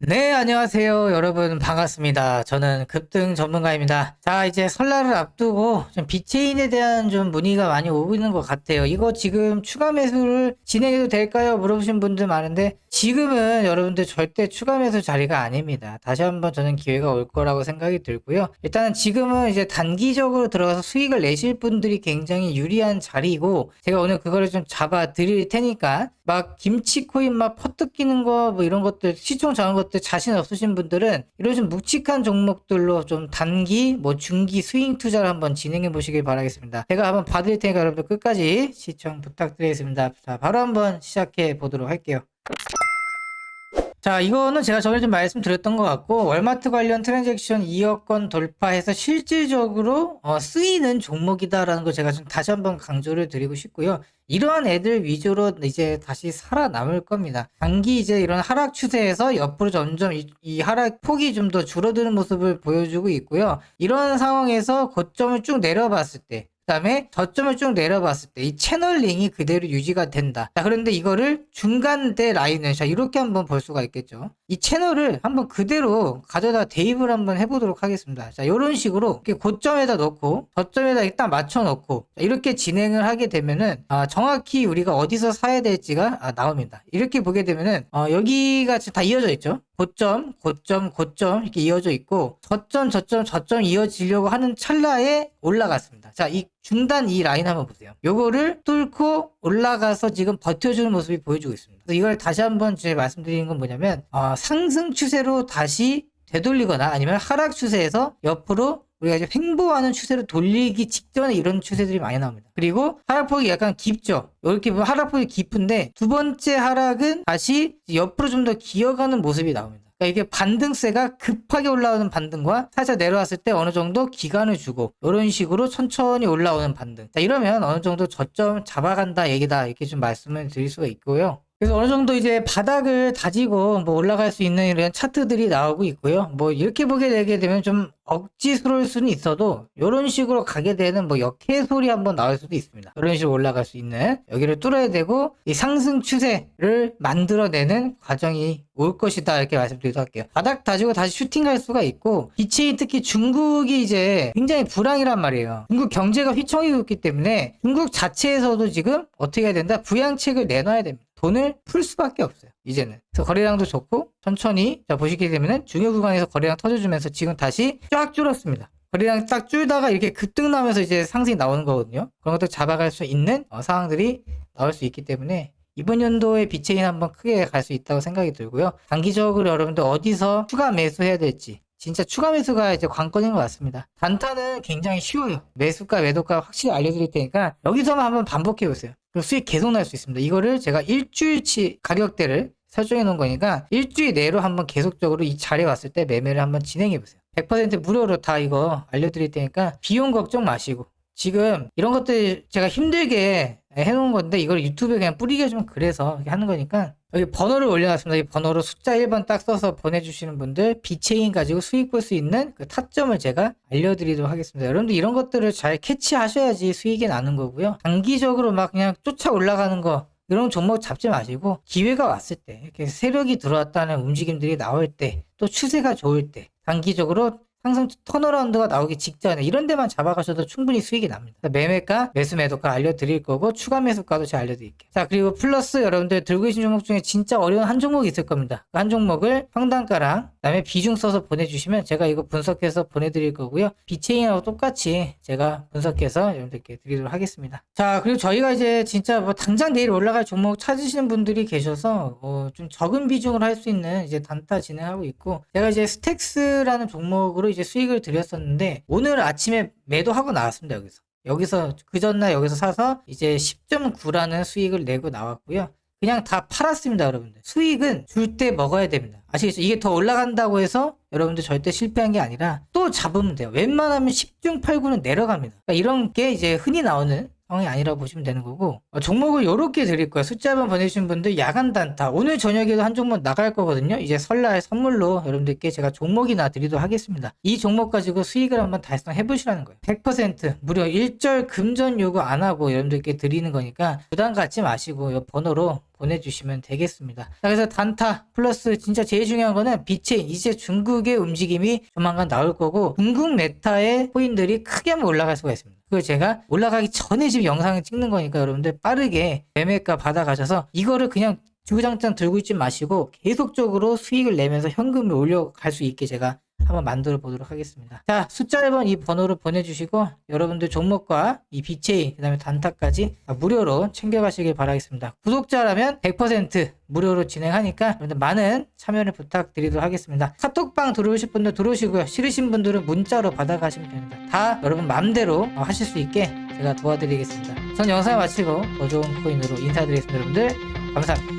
네, 안녕하세요. 여러분, 반갑습니다. 저는 급등 전문가입니다. 자, 이제 설날을 앞두고 좀 비체인에 대한 좀 문의가 많이 오고 있는 것 같아요. 이거 지금 추가 매수를 진행해도 될까요? 물어보신 분들 많은데, 지금은 여러분들 절대 추가 매수 자리가 아닙니다. 다시 한번 저는 기회가 올 거라고 생각이 들고요. 일단은 지금은 이제 단기적으로 들어가서 수익을 내실 분들이 굉장히 유리한 자리이고, 제가 오늘 그거를 좀 잡아 드릴 테니까, 막 김치 코인 막 퍼뜩 끼는 거 뭐 이런 것들 시총 정한 것들 자신 없으신 분들은 이런 좀 묵직한 종목들로 좀 단기 뭐 중기 스윙 투자를 한번 진행해 보시길 바라겠습니다. 제가 한번 봐드릴 테니까 여러분들 끝까지 시청 부탁드리겠습니다. 자 바로 한번 시작해 보도록 할게요. 자, 이거는 제가 저번에 좀 말씀드렸던 것 같고, 월마트 관련 트랜잭션 2억 건 돌파해서 실질적으로 어, 쓰이는 종목이다라는 걸 제가 좀 다시 한번 강조를 드리고 싶고요. 이러한 애들 위주로 이제 다시 살아남을 겁니다. 단기 이제 이런 하락 추세에서 옆으로 점점 이, 이 하락 폭이 좀 더 줄어드는 모습을 보여주고 있고요. 이런 상황에서 고점을 쭉 내려봤을 때, 그 다음에 저점을 쭉 내려봤을 때 이 채널링이 그대로 유지가 된다. 자, 그런데 이거를 중간대 라인을 자 이렇게 한번 볼 수가 있겠죠. 이 채널을 한번 그대로 가져다 대입을 한번 해보도록 하겠습니다. 자, 이런 식으로 이렇게 고점에다 넣고 저점에다 일단 맞춰 자, 이렇게 진행을 하게 되면은 아, 정확히 우리가 어디서 사야 될지가 아, 나옵니다. 이렇게 보게 되면은 어, 여기가 지금 다 이어져 있죠. 고점, 고점, 고점 이렇게 이어져 있고 저점, 저점, 저점 이어지려고 하는 찰나에 올라갔습니다. 자, 이 중단 이 라인 한번 보세요. 요거를 뚫고 올라가서 지금 버텨주는 모습이 보여주고 있습니다. 이걸 다시 한번 제 말씀드리는 건 뭐냐면 어, 상승 추세로 다시 되돌리거나 아니면 하락 추세에서 옆으로 우리가 이제 횡보하는 추세로 돌리기 직전에 이런 추세들이 많이 나옵니다. 그리고 하락폭이 약간 깊죠. 이렇게 보면 하락폭이 깊은데 두 번째 하락은 다시 옆으로 좀 더 기어가는 모습이 나옵니다. 그러니까 이게 반등세가 급하게 올라오는 반등과 살짝 내려왔을 때 어느 정도 기간을 주고 이런 식으로 천천히 올라오는 반등. 자, 이러면 어느 정도 저점 잡아간다 얘기다 이렇게 좀 말씀을 드릴 수가 있고요. 그래서 어느 정도 이제 바닥을 다지고 뭐 올라갈 수 있는 이런 차트들이 나오고 있고요. 뭐 이렇게 보게 되게 되면 좀 억지스러울 수는 있어도 이런 식으로 가게 되는 뭐 역해 소리 한번 나올 수도 있습니다. 이런 식으로 올라갈 수 있는 여기를 뚫어야 되고 이 상승 추세를 만들어내는 과정이 올 것이다 이렇게 말씀드리도록 할게요. 바닥 다지고 다시 슈팅할 수가 있고 기체인 특히 중국이 이제 굉장히 불황이란 말이에요. 중국 경제가 휘청이고 있기 때문에 중국 자체에서도 지금 어떻게 해야 된다? 부양책을 내놔야 됩니다. 돈을 풀 수밖에 없어요. 이제는. 그래서 거래량도 좋고 천천히 자 보시게 되면은 중요 구간에서 거래량 터져주면서 지금 다시 쫙 줄었습니다. 거래량 딱 줄다가 이렇게 급등 나면서 이제 상승이 나오는 거거든요. 그런 것들 잡아갈 수 있는 어, 상황들이 나올 수 있기 때문에 이번 연도에 비체인 한번 크게 갈 수 있다고 생각이 들고요. 단기적으로 여러분들 어디서 추가 매수해야 될지 진짜 추가 매수가 이제 관건인 것 같습니다. 단타는 굉장히 쉬워요. 매수가 매도가 확실히 알려드릴 테니까 여기서만 한번 반복해 보세요. 수익 계속 날 수 있습니다. 이거를 제가 일주일치 가격대를 설정해 놓은 거니까 일주일 내로 한번 계속적으로 이 자리에 왔을 때 매매를 한번 진행해 보세요. 100% 무료로 다 이거 알려드릴 테니까 비용 걱정 마시고 지금 이런 것들 제가 힘들게 해놓은 건데 이걸 유튜브에 그냥 뿌리기가 좀 그래서 하는 거니까 여기 번호를 올려놨습니다. 이 번호로 숫자 1번 딱 써서 보내주시는 분들 비체인 가지고 수익 볼 수 있는 그 타점을 제가 알려드리도록 하겠습니다. 여러분들 이런 것들을 잘 캐치하셔야지 수익이 나는 거고요. 단기적으로 막 그냥 쫓아 올라가는 거 이런 종목 잡지 마시고 기회가 왔을 때 이렇게 세력이 들어왔다는 움직임들이 나올 때 또 추세가 좋을 때 단기적으로 상승 턴어라운드가 나오기 직전에 이런 데만 잡아가셔도 충분히 수익이 납니다. 매매가, 매수 매도가 알려드릴 거고 추가 매수가도 제가 알려드릴게요. 자 그리고 플러스 여러분들 들고 계신 종목 중에 진짜 어려운 한 종목이 있을 겁니다. 그 한 종목을 평단가랑 그 다음에 비중 써서 보내주시면 제가 이거 분석해서 보내드릴 거고요. 비체인하고 똑같이 제가 분석해서 여러분들께 드리도록 하겠습니다. 자 그리고 저희가 이제 진짜 뭐 당장 내일 올라갈 종목 찾으시는 분들이 계셔서 어, 좀 적은 비중으로 할수 있는 이제 단타 진행하고 있고 제가 이제 스택스라는 종목으로 이제 수익을 드렸었는데 오늘 아침에 매도하고 나왔습니다 여기서 여기서 그 전날 여기서 사서 이제 10.9라는 수익을 내고 나왔고요 그냥 다 팔았습니다 여러분들. 수익은 줄 때 먹어야 됩니다. 아시겠죠? 이게 더 올라간다고 해서 여러분들 절대 실패한 게 아니라 또 잡으면 돼요. 웬만하면 10중 8구는 내려갑니다. 그러니까 이런 게 이제 흔히 나오는 상황이 아니라고 보시면 되는 거고 어, 종목을 요렇게 드릴 거예요. 숫자 한번 보내주신 분들 야간 단타. 오늘 저녁에도 한 종목 나갈 거거든요. 이제 설날 선물로 여러분들께 제가 종목이나 드리도록 하겠습니다. 이 종목 가지고 수익을 한번 달성해 보시라는 거예요. 100% 무려 일절 금전 요구 안 하고 여러분들께 드리는 거니까 부담 갖지 마시고 이 번호로 보내주시면 되겠습니다. 자, 그래서 단타 플러스 진짜 제일 중요한 거는 비체인 이제 중국의 움직임이 조만간 나올 거고 중국 메타의 코인들이 크게 한번 올라갈 수가 있습니다. 그걸 제가 올라가기 전에 지금 영상을 찍는 거니까 여러분들 빠르게 매매가 받아가셔서 이거를 그냥 주구장창 들고 있지 마시고 계속적으로 수익을 내면서 현금을 올려갈 수 있게 제가 한번 만들어 보도록 하겠습니다. 자, 숫자 1번 이 번호를 보내주시고 여러분들 종목과 이 비체인 그 다음에 단타까지 무료로 챙겨가시길 바라겠습니다. 구독자라면 100% 무료로 진행하니까 여러분들 많은 참여를 부탁드리도록 하겠습니다. 카톡방 들어오실 분들 들어오시고요. 싫으신 분들은 문자로 받아가시면 됩니다. 다 여러분 마음대로 어, 하실 수 있게 제가 도와드리겠습니다. 전 영상 마치고 더 좋은 코인으로 인사드리겠습니다. 여러분들 감사합니다.